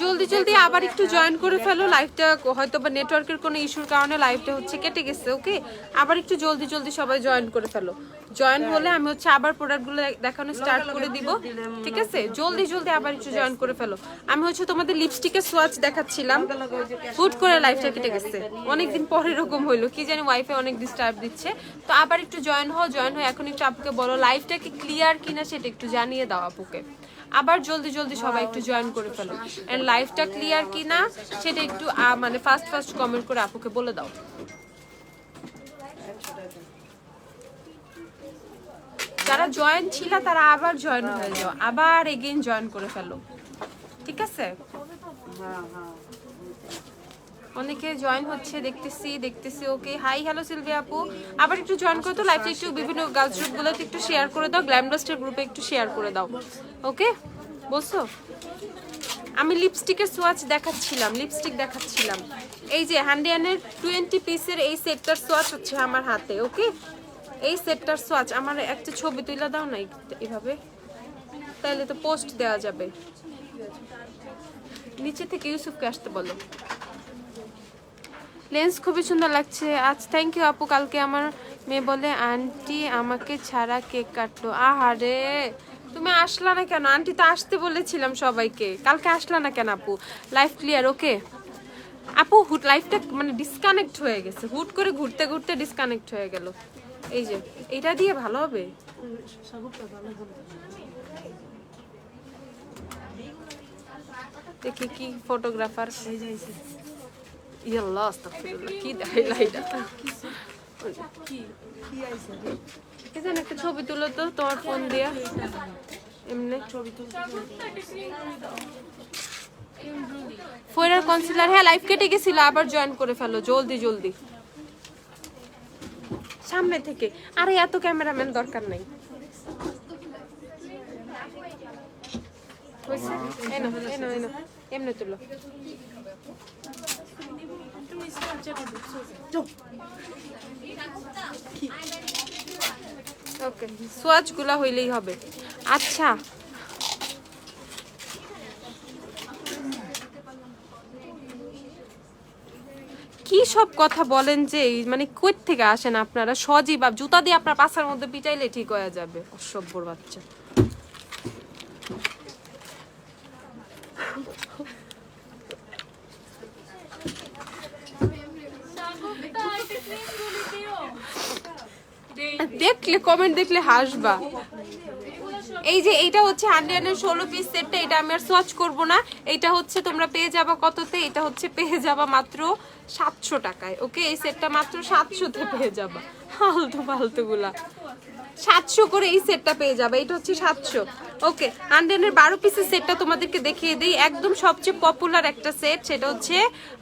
জলদি জলদি আবার একটু জয়েন করে ফেলো লাইভটা হয়তো বা নেটওয়ার্কের কোনো ইস্যুর কারণে লাইভটা হচ্ছে কেটে গেছে ওকে আবার একটু জলদি জলদি সবাই জয়েন করে ফেলো। জয়েন হলে আমি হচ্ছে আবার প্রোডাক্টগুলো দেখানো স্টার্ট করে দিব, ঠিক আছে? জলদি জলদি আবার একটু জয়েন করে ফেলো। আমি হচ্ছে তোমাদের লিপস্টিকের সোয়াচ দেখাচ্ছিলাম, হুট করে লাইভটা কেটে গেছে। অনেকদিন পর এরকম হইল, কি জানি ওয়াইফাই অনেক ডিস্টার্ব দিচ্ছে। তো আবার একটু জয়েন হও জয়েন হয়ে এখন একটু আপুকে বলো লাইভটা কি ক্লিয়ার কিনা সেটা একটু জানিয়ে দাও আপুকে। আবার জলদি জলদি সবাই একটু জয়েন করে ফেলো। এন্ড লাইফটা ক্লিয়ার কিনা সেটা একটু মানে ফার্স্ট ফার্স্ট কমেন্ট করে আপুকে বলে দাও। যারা জয়েন ছিল তারা আবার জয়েন হয়ে যাও। আবার এগেইন জয়েন করে ফেলো। ঠিক আছে? অনেকে জয়েন হচ্ছে, দেখতেছি দেখতেছি ওকে হাই হ্যালো সিলভি আপু। আবার একটু জয়েন করে তো লাইভটা একটু বিভিন্ন গাছ গ্রুপগুলোতে একটু শেয়ার করে দাও গ্ল্যামডাস্টের গ্রুপে একটু শেয়ার করে দাও ওকে বলছো? আমি লিপস্টিকের সোয়াচ দেখাচ্ছিলাম লিপস্টিক দেখাচ্ছিলাম। এই যে হ্যান্ডিয়ানের টোয়েন্টি পিসের এই সেটটার সোয়াচ হচ্ছে আমার হাতে ওকে এই সেটটার সোয়াচ আমার একটা ছবি তুলে দাও না এই- এভাবে তাহলে তো পোস্ট দেওয়া যাবে। নিচে থেকে ইউসুফকে আসতে বলো। লেন্স খুবই সুন্দর লাগছে। আজ থ্যাংক ইউ আপু, কালকে আমার মেয়ে বলে, আন্টি, আমাকে ছাড়া কেক কাটলো। আহারে, তুমি আসলা না কেন? আন্টি তো আসতে বলেছিলাম সবাইকে। কালকে আসলা না কেন আপু? লাইফ ক্লিয়ার ওকে আপু, হুট লাইফটা মানে ডিসকানেক্ট হয়ে গেছে। হুট করে ঘুরতে ঘুরতে ডিসকানেক্ট হয়ে গেল। এই যে, এটা দিয়ে ভালো হবে? দেখি কি ফটোগ্রাফার ইয়াল্লাহ আস্তাগফিরুল্লাহ কি দেখাইলা এটা কি জানি একটা ছবি তুলো তো, তোমার ফোন দিয়া। এমনি ছবি তুলতে ফোনের কনসিলার হ্যাঁ লাইভ কেটে গেছিল, আবার জয়েন করে ফেলো, জলদি জলদি। সামনে থেকে। আরে, এত ক্যামেরাম্যান দরকার নাই। এমনি তুলো। ওকে সোয়াচগুলা হইলেই হবে। আচ্ছা। কি সব কথা বলেন যে মানে কই থেকে আসেন আপনারা? সজীব জুতা দিয়ে আপনার পাশার মধ্যে পিটাইলে ঠিক হয়ে যাবে অসভ্যর বাচ্চা। দেখলে কমেন্ট দেখলে হাসবা। এই যে এটা হচ্ছে হান্ড্রেড ষোলো পিস সেটটা এটা আমি আর সার্চ করব না। এটা হচ্ছে তোমরা পেয়ে যাবা কততে? এটা হচ্ছে পেয়ে যাবা মাত্র সাতশো টাকায়, ওকে? এই সেটটা মাত্র সাতশোতে পেয়ে যাবা। ফালতু ফালতু গুলা সাতশো করে এই সেটটা পেয়ে যাবে, এটা হচ্ছে সাতশো। ওকে, হান্ড্রেডের বারো পিসের সেটটা তোমাদেরকে দেখিয়ে দিই। একদম সবচেয়ে পপুলার একটা সেট সেটা হচ্ছে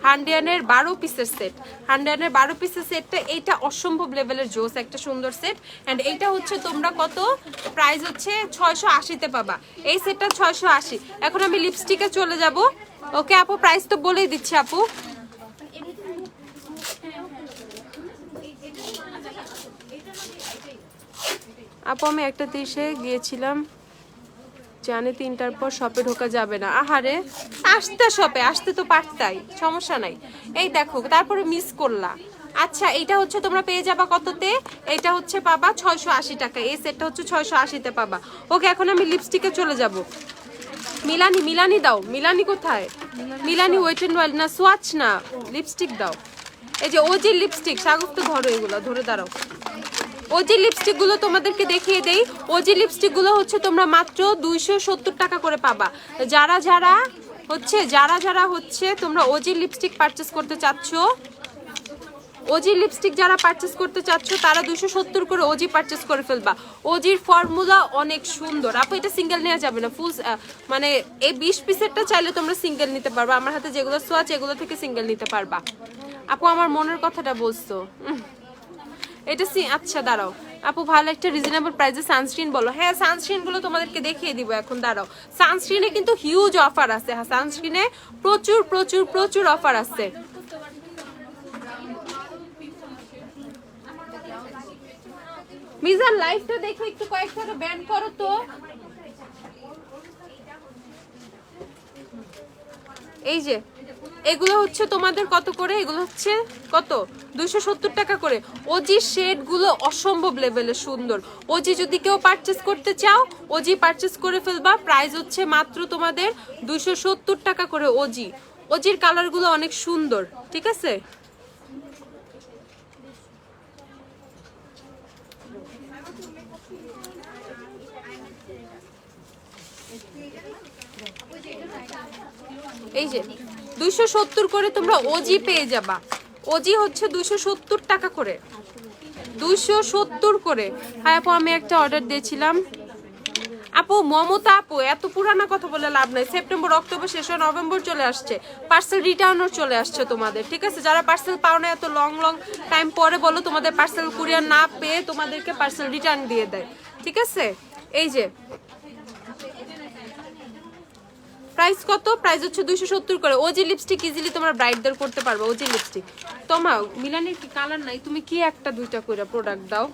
হান্ড্রেডের বারো পিসের সেট হান্ড্রেডের বারো পিসের সেটটা এইটা অসম্ভব লেভেলের জোস, একটা সুন্দর সেট অ্যান্ড এইটা হচ্ছে তোমরা কত? প্রাইস হচ্ছে ছয়শো আশিতে পাবা। এই সেটটা ছয়শো আশি। এখন আমি লিপস্টিকে চলে যাব। ওকে, আপু প্রাইস তো বলেই দিচ্ছি, আপু। আপু, আমি একটা তিরিশে গিয়েছিলাম। জানে তিনটার পর শপে ঢোকা যাবে না। আহারে, আসতে শপে, আসতে তো পারতাই, সমস্যা নাই। এই দেখো, তারপরে মিস করলা। আচ্ছা এটা হচ্ছে তোমরা পেয়ে যাবা কততে? এটা হচ্ছে পাবা ছয়শো আশি টাকা। এই সেটটা হচ্ছে ছয়শো আশিতে পাবা। ওকে, এখন আমি লিপস্টিকে চলে যাব। মিলানি মিলানি দাও। মিলানি কোথায়? মিলানি ওয়েট অ্যান্ড ওয়েল না সোয়াচ না লিপস্টিক দাও। এই যে ও যে লিপস্টিক সাগর তো ধরো এগুলো, ধরে দাঁড়াও। ওজি লিপস্টিকগুলো তোমাদেরকে দেখিয়ে দেই ওজি লিপস্টিকগুলো হচ্ছে তোমরা মাত্র দুইশো সত্তর টাকা করে পাবা। যারা যারা হচ্ছে, যারা যারা হচ্ছে তোমরা ওজি লিপস্টিক পারচেস করতে চাচ্ছ ওজি লিপস্টিক যারা পারচেস করতে চাচ্ছ, তারা দুশো সত্তর করে ওজি পারচেস করে ফেলবা। ওজির ফর্মুলা অনেক সুন্দর। আপু, এটা সিঙ্গেল নেওয়া যাবে না ফুল মানে এই বিশ পিসেরটা চাইলে তোমরা সিঙ্গেল নিতে পারবা। আমার হাতে যেগুলো সোয়াচ এগুলো থেকে সিঙ্গেল নিতে পারবা। আপু, আমার মনের কথাটা বলছো। এটা সি আচ্ছা দাঁড়াও। আপু, ভালো একটা রিজনেবল প্রাইসে সানস্ক্রিন বলো। হ্যাঁ সানস্ক্রিনগুলো তোমাদেরকে দেখিয়ে দিব এখন, দাঁড়াও। সানস্ক্রিনে কিন্তু হিউজ অফার আছে। হ্যাঁ সানস্ক্রিনে প্রচুর প্রচুর প্রচুর অফার আছে। মিজান লাইভটা দেখে একটু কয়েকটা ব্যান্ড করো তো। এই যে, এগুলো হচ্ছে তোমাদের কত করে? এগুলো হচ্ছে কত? দুইশো সত্তর টাকা করে। ওজি শেডগুলো অসম্ভব লেভেলের সুন্দর। ওজি যদি কেউ পারচেস করতে চাও, ওজি পারচেস করে ফেলবা। প্রাইস হচ্ছে মাত্র তোমাদের দুইশো সত্তর টাকা করে ওজি। ওজির কালারগুলো অনেক সুন্দর, ঠিক আছে? এই যে, দুইশো সত্তর করে তোমরা ওজি পেয়ে যাবা। ওজি হচ্ছে দুইশো সত্তর টাকা করে। দুইশো সত্তর করে। হ্যাঁ আপু, আমি একটা অর্ডার দিয়েছিলাম। আপু, মমতা আপু, এত পুরানা কথা বলে লাভ নাই। সেপ্টেম্বর অক্টোবর শেষ হয়ে নভেম্বর চলে আসছে। পার্সেল রিটার্নও চলে আসছে তোমাদের, ঠিক আছে? যারা পার্সেল পাও না, এত লং লং টাইম পরে বলো, তোমাদের পার্সেল কুরিয়ার না পেয়ে তোমাদেরকে পার্সেল রিটার্ন দিয়ে দেয়, ঠিক আছে? এই যে প্রাইস কত? প্রাইস হচ্ছে দুইশো সত্তর করে। ও যে লিপস্টিক ইজিলি তোমরা ব্রাইটদের করতে পারবে যে লিপস্টিক তোমার মিলানের কি কালার নাই? তুমি কি একটা, দুইটা করে প্রোডাক্ট দাও।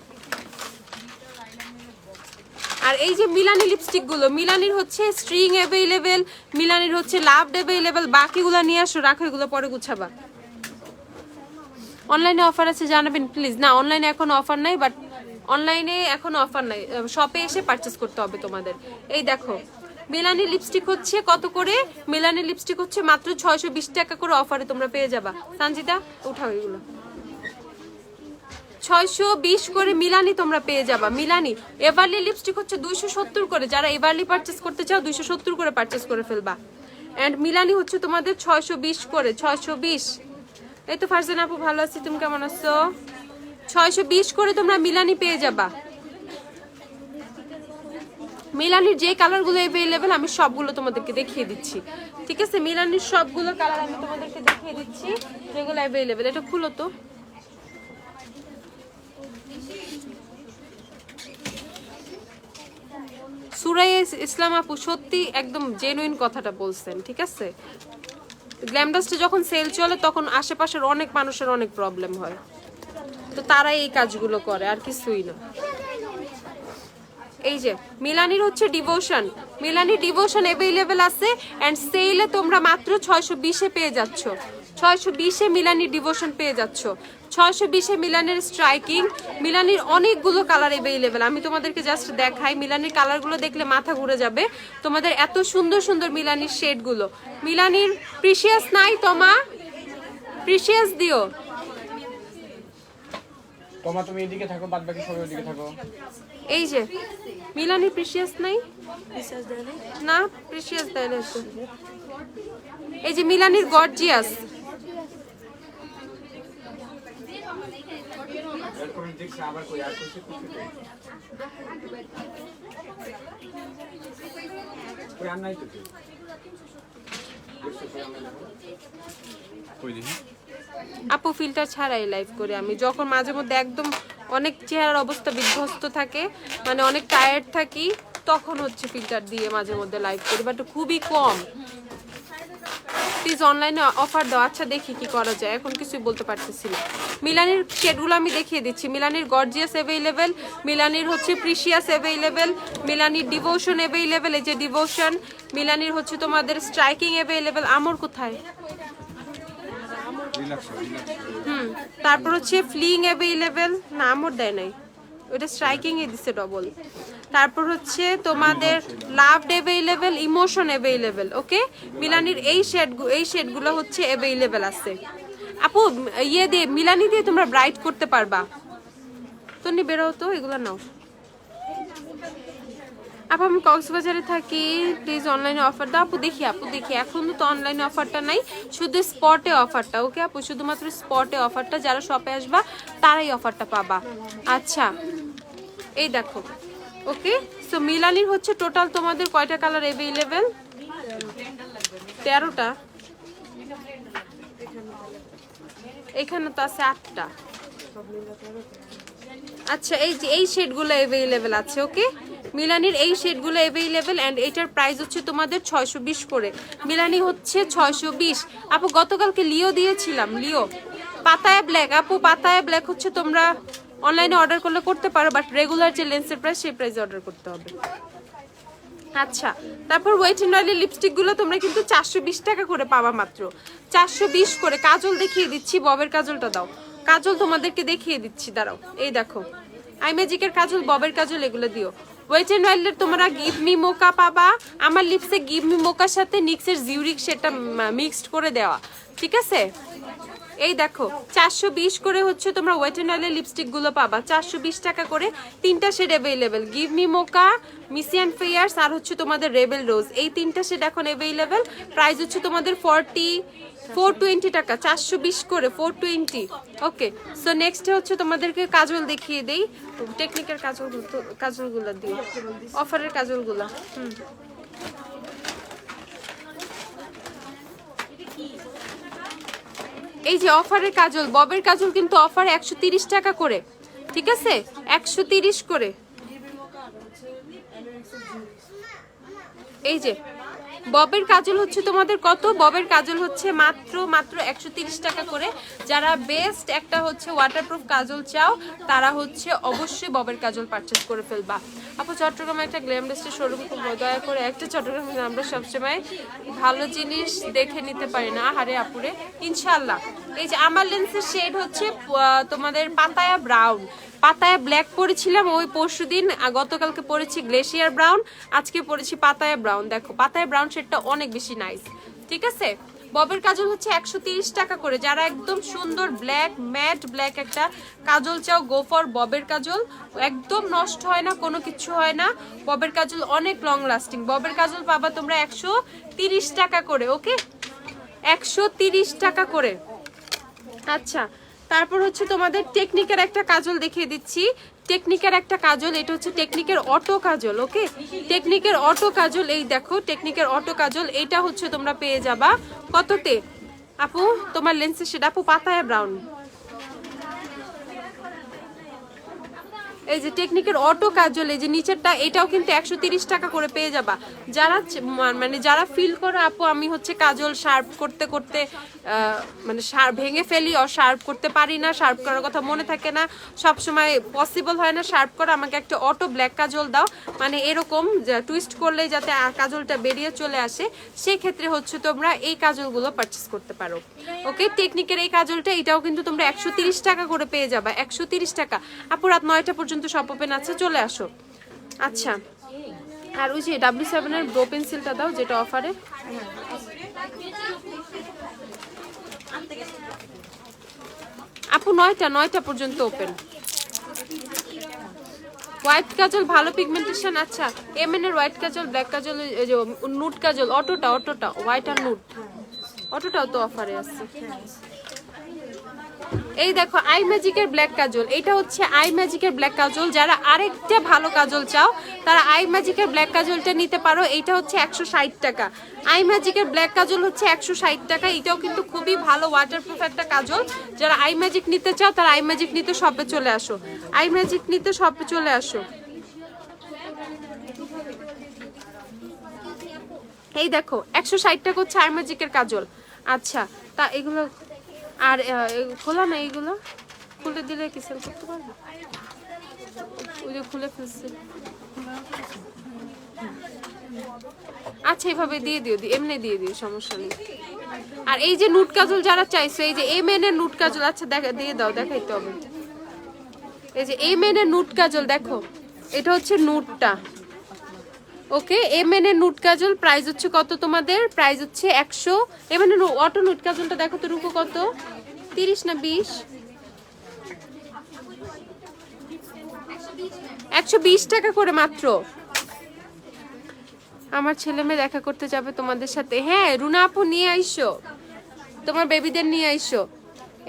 আর এই যে মিলানি লিপস্টিকগুলো মিলানির হচ্ছে স্ট্রিং অ্যাভেলেবেল মিলানির হচ্ছে লাভ অ্যাভেলেবেল বাকিগুলো নিয়ে আসো, রাখো, এগুলো পরে গুছাবা। অনলাইনে অফার আছে, জানাবেন প্লিজ না অনলাইনে এখন অফার নাই বাট অনলাইনে এখন অফার নাই। শপে এসে পারচেস করতে হবে তোমাদের। এই দেখো মিলানি লিপস্টিক হচ্ছে কত করে? মিলানি লিপস্টিক হচ্ছে মাত্র ছয়শো বিশ টাকা করে অফারে তোমরা পেয়ে যাবা। সঞ্জিতা উঠাও এগুলো। ছয়শো বিশ করে মিলানি তোমরা পেয়ে যাবা। মিলানি, এভারলি লিপস্টিক হচ্ছে দুইশো সত্তর করে। যারা এভারলি পারচেস করতে চাও, দুইশো সত্তর করে পারচেস করে ফেলবা। অ্যান্ড মিলানি হচ্ছে তোমাদের ছয়শো বিশ করে। ছয়শো বিশ। এই তো ফারজান আপু, ভালো আছি। তুমি কেমন আছো? ছয়শো বিশ করে তোমরা মিলানি পেয়ে যাবা। মিলানির যে কালারগুলো অ্যাভেলেবেল আমি সবগুলো তোমাদেরকে দেখিয়ে দিচ্ছি। ঠিক আছে? মিলানির সবগুলো কালার আমি তোমাদেরকে দেখিয়ে দিচ্ছি, যেগুলো অ্যাভেলেবেল এটা খুলো তো। সুরাই ইসলাম আপু, সত্যি একদম জেনুইন কথাটা বলছেন, ঠিক আছে? গ্ল্যামডাস্টে যখন সেল চলে, তখন আশেপাশের অনেক মানুষের অনেক প্রবলেম হয়। তো তারাই এই কাজগুলো করে, আর কিছুই না। এই যে, মিলানির হচ্ছে ডিভোশন মিলানি ডিভোশন অ্যাভেলেবেল আছে অ্যান্ড সেলে তোমরা মাত্র ছয়শো বিশে পেয়ে যাচ্ছ। ছয়শো বিশে মিলানি ডিভোশন পেয়ে যাচ্ছ। ছয়শো বিশে মিলানের স্ট্রাইকিং মিলানির অনেকগুলো কালার অ্যাভেলেবেল আমি তোমাদেরকে জাস্ট দেখাই, মিলানির কালারগুলো দেখলে মাথা ঘুরে যাবে। তোমাদের এত সুন্দর সুন্দর মিলানির শেডগুলো মিলানির প্রিশিয়াস নাই, তোমা? প্রিশিয়াস দিও। তোমা তুমি এদিকে থাকো বাদ বাকি সবাই ওদিকে থাকো। এই যে মিলানি প্রিশিয়াস নাই? না প্রিশিয়াস দেয় না এই যে মিলানির গর্জিয়াস নাই আপু ফিল্টার ছাড়াই লাইভ করে আমি। যখন মাঝে মধ্যে একদম অনেক চেহারার অবস্থা বিধ্বস্ত থাকে মানে অনেক টায়ার্ড থাকি, তখন হচ্ছে ফিল্টার দিয়ে মাঝে মধ্যে লাইভ করি বাট খুবই কম। প্লিজ অনলাইনে অফার দাও। আচ্ছা দেখি কি করা যায়। এখন কিছুই বলতে পারতেছি না। মিলানির শেডগুলো আমি দেখিয়ে দিচ্ছি। মিলানির গর্জিয়াস অ্যাভেলেবেল মিলানির হচ্ছে প্রিশিয়াস অ্যাভেলেবেল মিলানির ডিভোশন অ্যাভেলেবেল এই যে ডিভোশন মিলানির হচ্ছে তোমাদের স্ট্রাইকিং অ্যাভেলেবেল আমর কোথায়? হুম, তারপর হচ্ছে ফ্লিং অ্যাভেলেবেল না, আমর দেয় নাই। ওটা স্ট্রাইকিং এ দিছে ডবল তারপর হচ্ছে তোমাদের love available emotion available okay মিলানির এই শেড এই শেডগুলো হচ্ছে অ্যাভেলেবেল আছে। আপু ইয়ে দিয়ে, মিলানি দিয়ে তোমরা ব্রাইট করতে পারবা। তুমি বেরো তো, এগুলো নাও। আপু, আমি কক্সবাজারে থাকি প্লিজ অনলাইনে অফার দাও। আপু, দেখি আপু, দেখি, এখন তো অনলাইনে অফারটা নাই, শুধু স্পটে অফারটা ওকে আপু, শুধুমাত্র স্পটে অফারটা যারা শপে আসবা, তারাই অফারটা পাবা। আচ্ছা এই দেখো। ওকে সো মিলানির হচ্ছে টোটাল তোমাদের কয়টা কালার অ্যাভেলেবেল তেরোটা। এখানে তো আছে আটটা। আচ্ছা এই যে এই শেডগুলো অ্যাভেলেবেল আছে ওকে মিলানির এই শেডগুলো অ্যাভেলেবেল অ্যান্ড এটার প্রাইস হচ্ছে তোমাদের ছয়শো বিশ করে। মিলানি হচ্ছে ছয়শো বিশ। আপু, গতকালকে লিও দিয়েছিলাম লিও পাতায় ব্ল্যাক আপু, পাতায় ব্ল্যাক হচ্ছে তোমরা অনলাইনে অর্ডার করলে করতে পারো বাট রেগুলার যে লেন্সের প্রাইস সেই প্রাইসে অর্ডার করতে হবে। আচ্ছা তারপর ওয়েট এন্ড অয়েলের লিপস্টিকগুলো তোমরা কিন্তু চারশো বিশ টাকা করে পাবা মাত্র। চারশো বিশ করে, কাজল দেখিয়ে দিচ্ছি, ববের কাজলটা দাও। কাজল তোমাদেরকে দেখিয়ে দিচ্ছি, দাঁড়াও, এই দেখো। আই ম্যাজিকের কাজল, ববের কাজল, এগুলো দিও। ওয়েট এন্ড অয়েলের তোমরা গিভ মি মোকা পাবা, আমার লিপসে গিভ মি মোকার সাথে নিক্সের জিউরিক সেটা মিক্সড করে দেওয়া। ঠিক আছে? এই দেখো, চারশো বিশ করে হচ্ছে তোমরা ওয়েট এন্ড অয়েলের লিপস্টিকগুলো পাবা। চারশো বিশ টাকা করে তিনটা shade available give me mocha মিসিয়ান ফেয়ার্স আর হচ্ছে তোমাদের রেবেল রোজ এই তিনটা শেড এখন অ্যাভেলেবেল প্রাইস হচ্ছে তোমাদের ফর্টি ফোর টোয়েন্টি টাকা, চারশো বিশ করে four twenty okay so next হচ্ছে তোমাদেরকে কাজল দেখিয়ে দেই। টেকনিকের কাজল কাজলগুলো দিও। অফারের কাজলগুলো হুম। এই যে অফারের কাজল, ববের কাজল কিন্তু অফার একশো টাকা করে, ঠিক আছে? একশো করে। এই যে ববের কাজল হচ্ছে তোমাদের কত? ববের কাজল হচ্ছে মাত্র মাত্র একশো টাকা করে। যারা বেস্ট একটা হচ্ছে ওয়াটারপ্রুফ কাজল চাও, তারা হচ্ছে অবশ্যই ববের কাজল পারচেস করে ফেলবা। আপু, চট্টগ্রামে একটা গ্ল্যামডেস্টের শোরুম খুব দয়া করে একটা চট্টগ্রামে আমরা সবসময় ভালো জিনিস দেখে নিতে পারি না। হারে আপুরে ইনশাল্লাহ এই যে আমার লেন্সের শেড হচ্ছে তোমাদের পাতায়া ব্রাউন পাতায়া ব্ল্যাক পরেছিলাম, ওই পরশু দিন গতকালকে পরেছি গ্লেশিয়ার ব্রাউন আজকে পরেছি পাতায় ব্রাউন দেখো, পাতায় ব্রাউন শেডটা অনেক বেশি নাইস ঠিক আছে? ববের কাজল হচ্ছে একশো টাকা করে। যারা একদম সুন্দর ব্ল্যাক ম্যাট ব্ল্যাক একটা কাজল চাও গো ফর ববের কাজল। একদম নষ্ট হয় না, কোনো কিছু হয় না। ববের কাজল অনেক লং লাস্টিং ববের কাজল পাবা তোমরা একশো টাকা করে ওকে একশো টাকা করে। আচ্ছা তারপর হচ্ছে তোমাদের টেকনিকের একটা কাজল দেখিয়ে দিচ্ছি। টেকনিকের একটা কাজল, এটা হচ্ছে টেকনিকের অটো কাজল ওকে টেকনিকের অটো কাজল, এই দেখো টেকনিকের অটো কাজল, এটা হচ্ছে তোমরা পেয়ে যাবা। কততে? আপু, তোমার লেন্সে সেটা, আপু, পাতায় ব্রাউন এই যে টেকনিকের অটো কাজল, এই যে নিচেরটা, এটাও কিন্তু একশো টাকা করে পেয়ে যাবা। যারা মানে যারা ফিল করো, আপু, আমি হচ্ছে কাজল শার্প করতে করতে মানে ভেঙে ফেলি আর শার্প করতে পারি না, শার্প করার কথা মনে থাকে না। সব সময় পসিবল হয় না শার্প করা। আমাকে একটা অটো ব্ল্যাক কাজল দাও। মানে এরকম টুইস্ট করলে যাতে কাজলটা বেরিয়ে চলে আসে। সেই ক্ষেত্রে হচ্ছে তোমরা এই কাজলগুলো পারচেস করতে পারো। ওকে টেকনিকের এই কাজলটা, এটাও কিন্তু তোমরা একশো টাকা করে পেয়ে যাবা। একশো টাকা। আপু, রাত নয়টা পর্যন্ত সব ওপেন আছে, চলে আসো। আচ্ছা। আর ওই যে ডাব্লিউ সেভেনের ব্রো পেন্সিলটা দাও, যেটা অফারে আপু, নয়টা নয়টা পর্যন্ত ওপেন হোয়াইট কাজল ভালো পিগমেন্টেশন আচ্ছা। এম এন এর হোয়াইট কাজল ব্ল্যাক কাজল নুট কাজল অটোটা অটোটা হোয়াইট আর নুট অটোটাও তো অফারে আছে। এই দেখো আই ম্যাজিকের ব্ল্যাক কাজল। এটা হচ্ছে আই ম্যাজিকের ব্ল্যাক কাজল। যারা আরেকটা ভালো কাজল চাও, তারা আই ম্যাজিকের ব্ল্যাক কাজলটা নিতে পারো। এটা হচ্ছে একশো ষাট টাকা। আই ম্যাজিকের ব্ল্যাক কাজল হচ্ছে একশো ষাট টাকা। এটাও কিন্তু খুবই ভালো ওয়াটারপ্রুফ একটা কাজল। যারা আই ম্যাজিক নিতে চাও, তারা আই ম্যাজিক নিতে শপে চলে আসো। আই ম্যাজিক নিতে শপে চলে আসো। এই দেখো, একশো ষাট টাকা হচ্ছে আই ম্যাজিকের কাজল। আচ্ছা তা এগুলো আর খোলা না এইগুলো? খুলে দিলে কি সেল করতে পারবে? ওই যে খুলে ফেলছে। আচ্ছা এভাবে দিয়ে দিও এমনি দিয়ে দিও, সমস্যা নেই। আর এই যে নুট কাজল যারা চাইছো, এই যে এম এন এর নুট কাজল আচ্ছা দেখা দিয়ে দাও দেখাইতে হবে এই যে এম এন এর নুট কাজল, দেখো, এটা হচ্ছে নুটটা। ওকে এম এন এর নুট কাজল প্রাইস হচ্ছে কত তোমাদের? প্রাইস হচ্ছে একশো এম এন অটো নুট কাজলটা দেখো তো রুকু কত? তিরিশ না বিশ? একশো বিশ টাকা করে মাত্র। আমার ছেলে মেয়ে দেখা করতে যাবে তোমাদের সাথে। হ্যাঁ রুনা আপু, নিয়ে আইসো। তোমার বেবিদের নিয়ে আইসো।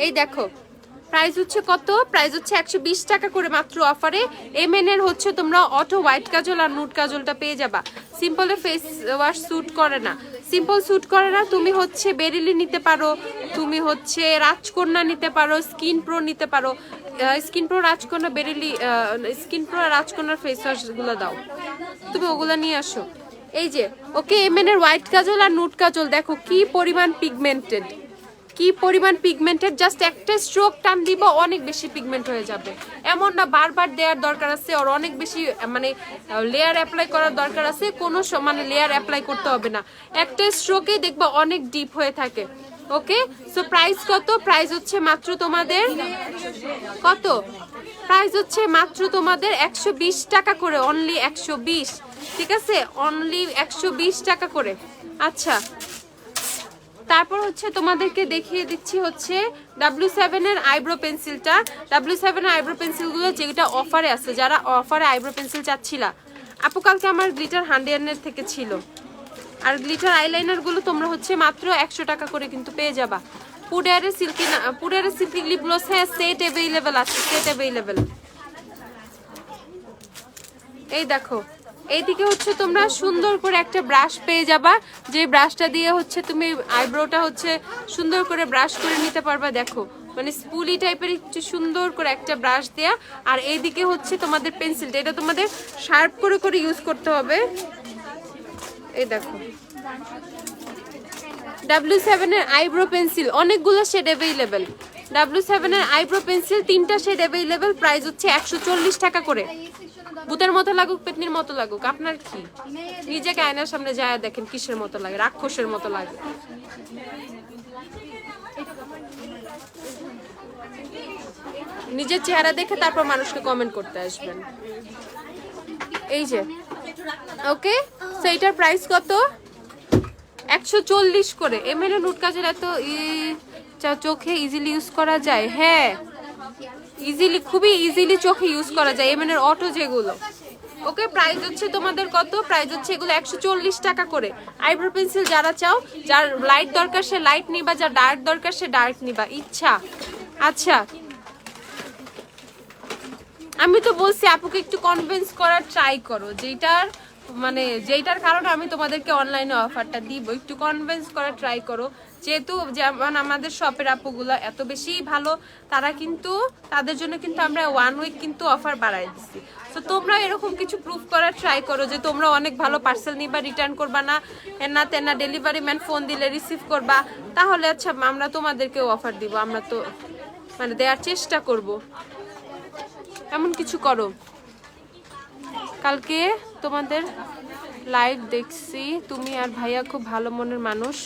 এই দেখো। প্রাইস হচ্ছে কত? প্রাইস হচ্ছে একশো বিশ টাকা করে মাত্র অফারে। এম এর হচ্ছে তোমরা অটো হোয়াইট কাজল আর নুট কাজলটা পেয়ে যাবা। সিম্পলে ফেস ওয়াশ স্যুট করে না। সিম্পল স্যুট করে না, তুমি হচ্ছে বেরিলি নিতে পারো, তুমি হচ্ছে রাজকন্যা নিতে পারো স্কিন প্রো নিতে পারো। স্কিন প্রো রাজকন্যা বেরিলি স্কিন প্রো আর রাজকন্যার ফেস ওয়াশগুলো দাও। তুমি ওগুলো নিয়ে আসো। এই যে, ওকে এম এর হোয়াইট কাজল আর নুট কাজল, দেখো কি পরিমাণ পিগমেন্টেড কি পরিমাণ পিগমেন্টেড জাস্ট একটা স্ট্রোক টান দিব, অনেক বেশি পিগমেন্ট হয়ে যাবে। এমন না, বারবার দেওয়ার দরকার আছে, আর অনেক বেশি মানে লেয়ার অ্যাপ্লাই করার দরকার আছে, কোনো মানে লেয়ার অ্যাপ্লাই করতে হবে না। একটা স্ট্রোকে দেখবা অনেক ডিপ হয়ে থাকে ওকে সো প্রাইস কত? প্রাইস হচ্ছে মাত্র তোমাদের কত? প্রাইস হচ্ছে মাত্র তোমাদের একশো বিশ টাকা করে অনলি একশো বিশ, ঠিক আছে? অনলি একশো বিশ টাকা করে। আচ্ছা তারপর হচ্ছে তোমাদেরকে দেখিয়ে দিচ্ছি হচ্ছে ডাব্লিউ সেভেনের আইব্রো পেন্সিলটা ডাব্লিউ সেভেনের আইব্রো পেন্সিলগুলো যেটা অফারে আছে, যারা অফারে আইব্রো পেন্সিল চাচ্ছিলা। আপু, কালকে আমার গ্লিটার হান্ড্রেডের থেকে ছিল। আর গ্লিটার আইলাইনারগুলো তোমরা হচ্ছে মাত্র একশো টাকা করে কিন্তু পেয়ে যাবা। পুডারের সিল্কি পুডারের সিল্কি লিপ গ্লোস হ্যাঁ সেট অ্যাভেলেবেল আছে সেট অ্যাভেলেবেল এই দেখো এইদিকে হচ্ছে তোমরা সুন্দর করে একটা ব্রাশ পেয়ে যাবা। যে ব্রাশটা দিয়ে হচ্ছে তুমি আইব্রোটা হচ্ছে সুন্দর করে ব্রাশ করে নিতে পারবা, দেখো। মানে স্পুলি টাইপের একটু সুন্দর করে একটা ব্রাশ দেয়া। আর এইদিকে হচ্ছে তোমাদের পেন্সিলটা এটা তোমাদের শার্প করে করে ইউজ করতে হবে। এই দেখো। ডাব্লিউ সেভেনের আইব্রো পেন্সিল অনেকগুলো শেড অ্যাভেলেবেল ডাব্লিউ সেভেনের আইব্রো পেন্সিল তিনটা শেড অ্যাভেলেবেল প্রাইস হচ্ছে একশো চল্লিশ টাকা করে। ভূতের মতো লাগুক, পেটনির মতো লাগুক, আপনার কি? নিজেকে আয়নার সামনে যায় দেখেন কিসের মতো লাগে, রাক্ষসের মতো লাগে। নিজের চেহারা দেখে তারপর মানুষকে কমেন্ট করতে আসবেন। এই যে ওকে সেইটার প্রাইস কত? একশো চল্লিশ করে। এম এল নুট কাজের এত চা- চোখে ইজিলি ইউজ করা যায়। হ্যাঁ ইজিলি খুবই ইজিলি চোখে ইউজ করা যায় এম অটো যেগুলো। ওকে প্রাইস হচ্ছে তোমাদের কত? প্রাইস হচ্ছে এগুলো একশো চল্লিশ টাকা করে। আইব্রো পেন্সিল যারা চাও, যার লাইট দরকার, সে লাইট নিবা, যার ডার্ক দরকার, সে ডার্ক নিবা। ইচ্ছা। আচ্ছা। আমি তো বলছি, আপুকে একটু কনভিন্স করার ট্রাই করো। যেটার মানে যেটার কারণে আমি তোমাদেরকে অনলাইনে অফারটা দিব, একটু কনভিন্স করার ট্রাই করো। যেহেতু যেমন আমাদের শপের আপুগুলো এত বেশি ভালো, তারা কিন্তু, তাদের জন্য কিন্তু আমরা ওয়ান উইক কিন্তু অফার বাড়াই দিচ্ছি তো তোমরা এরকম কিছু প্রুফ করার ট্রাই করো যে তোমরা অনেক ভালো পার্সেল নিবা রিটার্ন করবা না, এনা তেনা ডেলিভারি ম্যান ফোন দিলে রিসিভ করবা, তাহলে আচ্ছা আমরা তোমাদেরকেও অফার দিব, আমরা তো মানে দেওয়ার চেষ্টা করব। এমন কিছু করো। কালকে তোমাদের লাইভ দেখছি, তুমি আর ভাইয়া খুব ভালো মনের মানুষ।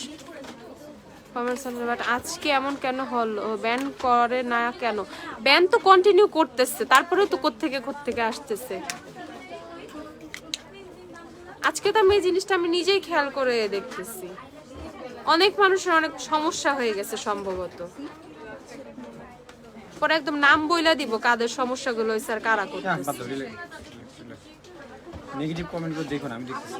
বাট আজকে এমন কেন হলো? ব্যান করে না কেন? ব্যান তো কন্টিনিউ করতেছে তারপরে তো কোত্থেকে কোত্থেকে আসতেছে? আজকে তো আমি এই জিনিসটা আমি নিজেই খেয়াল করে দেখতেছি। অনেক মানুষের অনেক সমস্যা হয়ে গেছে সম্ভবত। পরে একদম নাম বইলা দিব কাদের সমস্যাগুলো হয়েছে আর কারা করতেছে। নেগেটিভ কমেন্টগুলো দেখুন আমি দেখতেছি।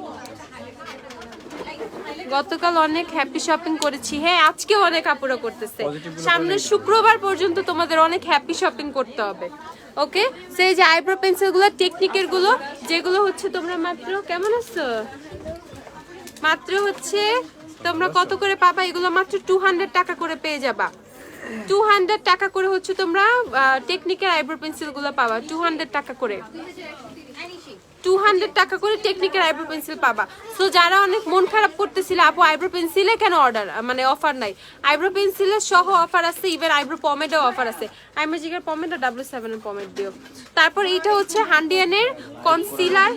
গতকাল অনেক হ্যাপি শপিং করেছি। হ্যাঁ আজকেও অনেক আপুরা করতেছে। সামনের শুক্রবার পর্যন্ত তোমাদের অনেক হ্যাপি শপিং করতে হবে। ওকে সেই যে আইব্রো পেন্সিলগুলো টেকনিকেরগুলো যেগুলো হচ্ছে তোমরা মাত্র কেমন আছো? মাত্র হচ্ছে তোমরা কত করে পাবা? এগুলো মাত্র টু হান্ড্রেড টাকা করে পেয়ে যাবা। টু হান্ড্রেড টাকা করে হচ্ছে তোমরা টেকনিকের আইব্রো পেন্সিলগুলো পাবা। টু হান্ড্রেড টাকা করে। টু হান্ড্রেড টাকা করে টেকনিকের আইব্রো পেন্সিল পাবা। সো যারা অনেক মন খারাপ করতেছিল আপু আইব্রো পেন্সিলে কেন অর্ডার মানে অফার নাই? আইব্রো পেন্সিলের সহ অফার আছে ইভেন আইব্রো পমেডও অফার আছে। আইমেজিকের পমেড আর ডাব্লিউ সেভেনের পমেড দিও। তারপর এইটা হচ্ছে হান্ডিয়ানের কনসিলার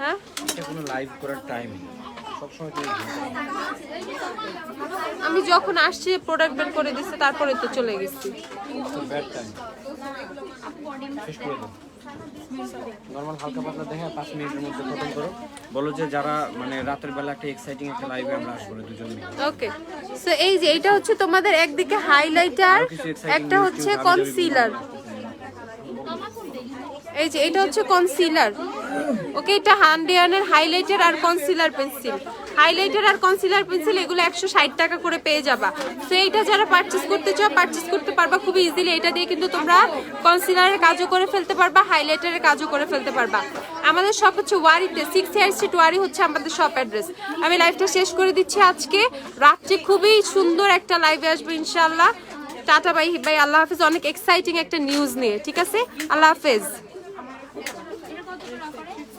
হ্যাঁ? লাইভ করার টাইম আমি যখন আসছি প্রোডাক্ট বের করে দিচ্ছে তারপরে তো চলে গেছি। নর্মাল হালকা পাতলা দেখে পাঁচ মিনিটের মধ্যে খতম করো। বলো যে যারা মানে রাতের বেলা একটা এক্সাইটিং একটা লাইভে আমরা আসব দুজন ওকে সো এই যে এটা হচ্ছে তোমাদের একদিকে হাইলাইটার একটা হচ্ছে কনসিলার এই যে এটা হচ্ছে কনসিলার ওকে এটা হান্ডিয়ানের হাইলাইটার আর কনসিলার পেন্সিল হাইলাইটার আর কনসিলার পেন্সিল, এগুলো একশো ষাট টাকা করে পেয়ে যাবা। তো এইটা যারা পারচেস করতে চাও পারচেস করতে পারবা খুবই ইজিলি এটা দিয়ে কিন্তু তোমরা কনসিলারের কাজও করে ফেলতে পারবা হাইলাইটারের কাজও করে ফেলতে পারবা। আমাদের শপ হচ্ছে ওয়ারিতে সিক্স ইয়ার স্ট্রিট ওয়ারি হচ্ছে আমাদের শপ অ্যাড্রেস আমি লাইভটা শেষ করে দিচ্ছি আজকে। রাত্রে খুবই সুন্দর একটা লাইভে আসবে ইনশাল্লাহ টাটা বাই বাই আল্লাহ হাফিজ। অনেক এক্সাইটিং একটা নিউজ নিয়ে, ঠিক আছে? আল্লাহ হাফেজ।